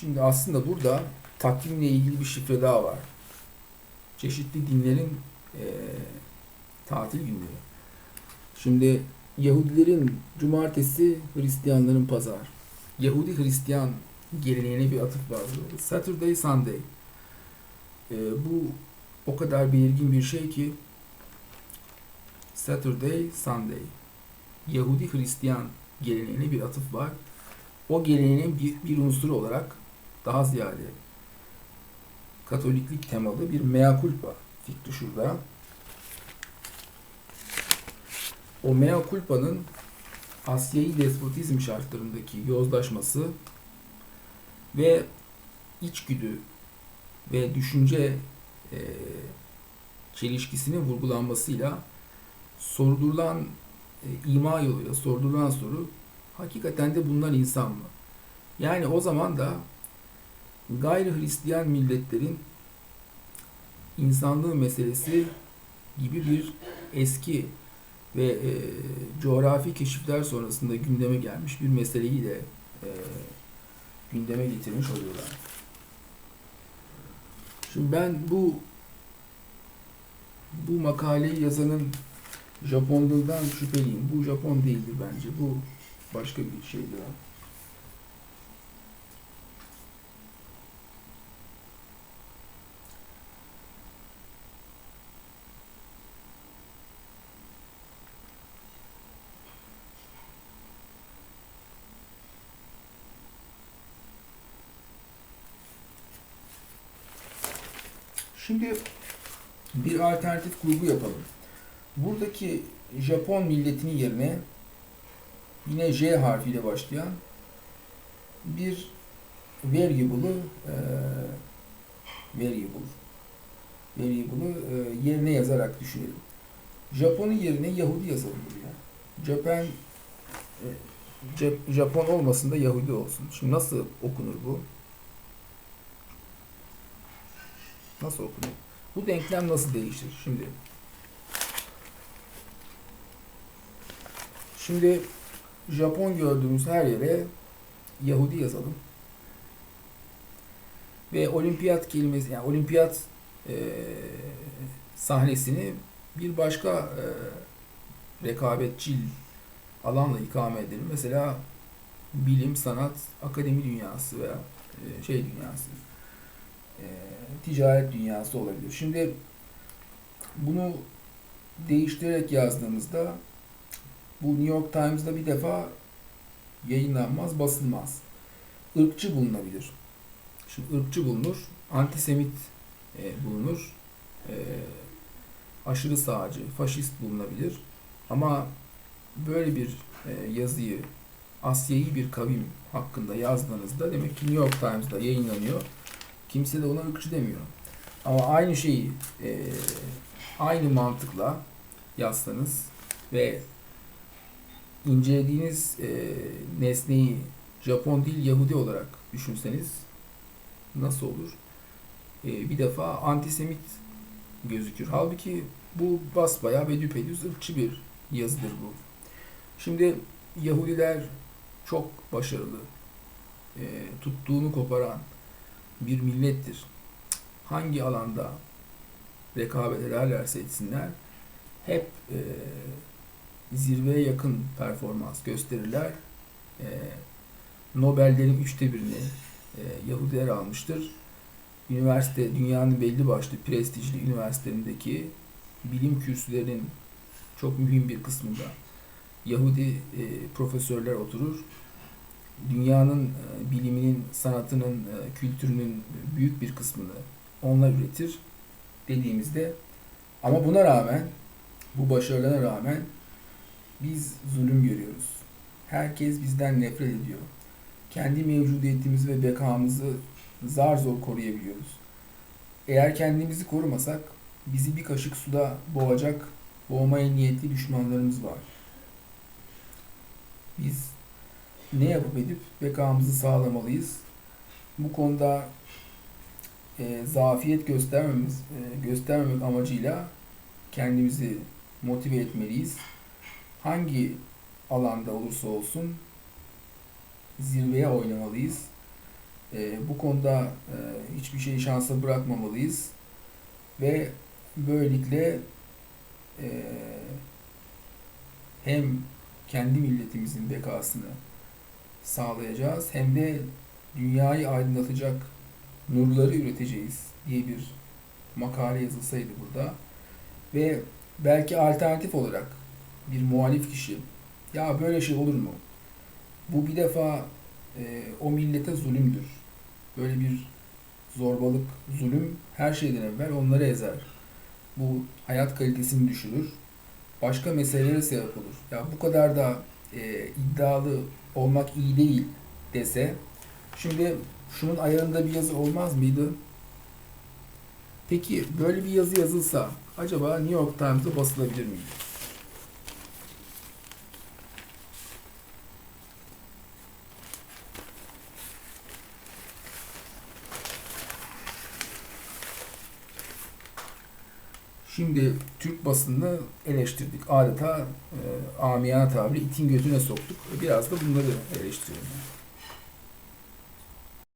Şimdi aslında burada takvimle ilgili bir şifre daha var. Çeşitli dinlerin eee, tatil günleri. Şimdi Yahudilerin cumartesi, Hristiyanların pazar. Yahudi Hristiyan geleneğine bir atıf var. Saturday, Sunday. Eee, bu o kadar belirgin bir şey ki Saturday, Sunday. Yahudi Hristiyan geleneğine bir atıf var. O geleneğin bir, bir unsuru olarak daha ziyade Katoliklik temalı bir mea culpa fikri şurada. O mea culpa'nın Asya'yı despotizm şartlarındaki yozlaşması ve içgüdü ve düşünce e, çelişkisinin vurgulanmasıyla sordurulan e, ima yoluyla sordurulan soru hakikaten de bunlar insan mı? Yani o zaman da gayri Hristiyan milletlerin insanlığı meselesi gibi bir eski ve e, coğrafi keşifler sonrasında gündeme gelmiş bir meseleyi de e, gündeme getirmiş oluyorlar. Şimdi ben bu bu makaleyi yazanın Japonluğundan şüpheliyim. Bu Japon değildir bence. Bu başka bir şey Şimdi bir alternatif kurgu yapalım. Buradaki Japon milletinin yerine yine J harfiyle başlayan bir variable'ı e, variable variable'ı e, yerine yazarak düşünelim. Japon'un yerine Yahudi yazalım buraya. Japan e, Jap- Japon olmasın da Yahudi olsun. Şimdi nasıl okunur bu? Nasıl okunur? Bu denklem nasıl değişir? Şimdi Şimdi Japon gördüğümüz her yere Yahudi yazalım. Ve olimpiyat kelimesi, yani olimpiyat e, sahnesini bir başka e, rekabetçil alanla ikame edelim. Mesela bilim, sanat, akademi dünyası veya e, şey dünyası, e, ticaret dünyası olabilir. Şimdi bunu değiştirerek yazdığımızda bu New York Times'da bir defa yayınlanmaz, basılmaz. Irkçı bulunabilir. Şimdi ırkçı bulunur, antisemit e, bulunur, e, aşırı sağcı, faşist bulunabilir. Ama böyle bir e, yazıyı Asya'yı bir kavim hakkında yazdığınızda demek ki New York Times'da yayınlanıyor. Kimse de ona ırkçı demiyor. Ama aynı şeyi e, aynı mantıkla yazsanız ve incelediğiniz e, nesneyi Japon değil Yahudi olarak düşünseniz nasıl olur? E, bir defa antisemit gözükür. Halbuki bu basbayağı ve düpedüz ırkçı bir yazıdır bu. Şimdi Yahudiler çok başarılı, e, tuttuğunu koparan bir millettir. Hangi alanda rekabet ederlerse etsinler hep e, zirveye yakın performans gösterirler. E, Nobel'lerin üçte birini e, Yahudiler almıştır. Üniversite, dünyanın belli başlı prestijli üniversitelerindeki bilim kürsülerinin çok mühim bir kısmında Yahudi e, profesörler oturur. Dünyanın e, biliminin, sanatının, e, kültürünün büyük bir kısmını onlar üretir dediğimizde ama buna rağmen bu başarılarına rağmen biz zulüm görüyoruz. Herkes bizden nefret ediyor. Kendi mevcudiyetimizi ve bekamızı zar zor koruyabiliyoruz. Eğer kendimizi korumasak bizi bir kaşık suda boğacak, boğmaya niyetli düşmanlarımız var. Biz ne yapıp edip bekamızı sağlamalıyız. Bu konuda e, zafiyet göstermemiz, e, göstermemek amacıyla kendimizi motive etmeliyiz. Hangi alanda olursa olsun zirveye oynamalıyız. E, bu konuda e, hiçbir şeyi şansa bırakmamalıyız ve böylelikle e, hem kendi milletimizin bekasını sağlayacağız hem de dünyayı aydınlatacak nurları üreteceğiz diye bir makale yazılsaydı burada ve belki alternatif olarak bir muhalif kişi ya böyle şey olur mu? Bu bir defa e, o millete zulümdür. Böyle bir zorbalık, zulüm her şeyden evvel onları ezer. Bu hayat kalitesini düşürür. Başka meselelere sebep olur. Ya bu kadar da e, iddialı olmak iyi değil dese şimdi şunun ayarında bir yazı olmaz mıydı? Peki böyle bir yazı yazılsa acaba New York Times'da basılabilir miydi? Şimdi Türk basınını eleştirdik. Adeta e, amiyane tabiri itin gözüne soktuk. Biraz da bunları eleştiriyorum.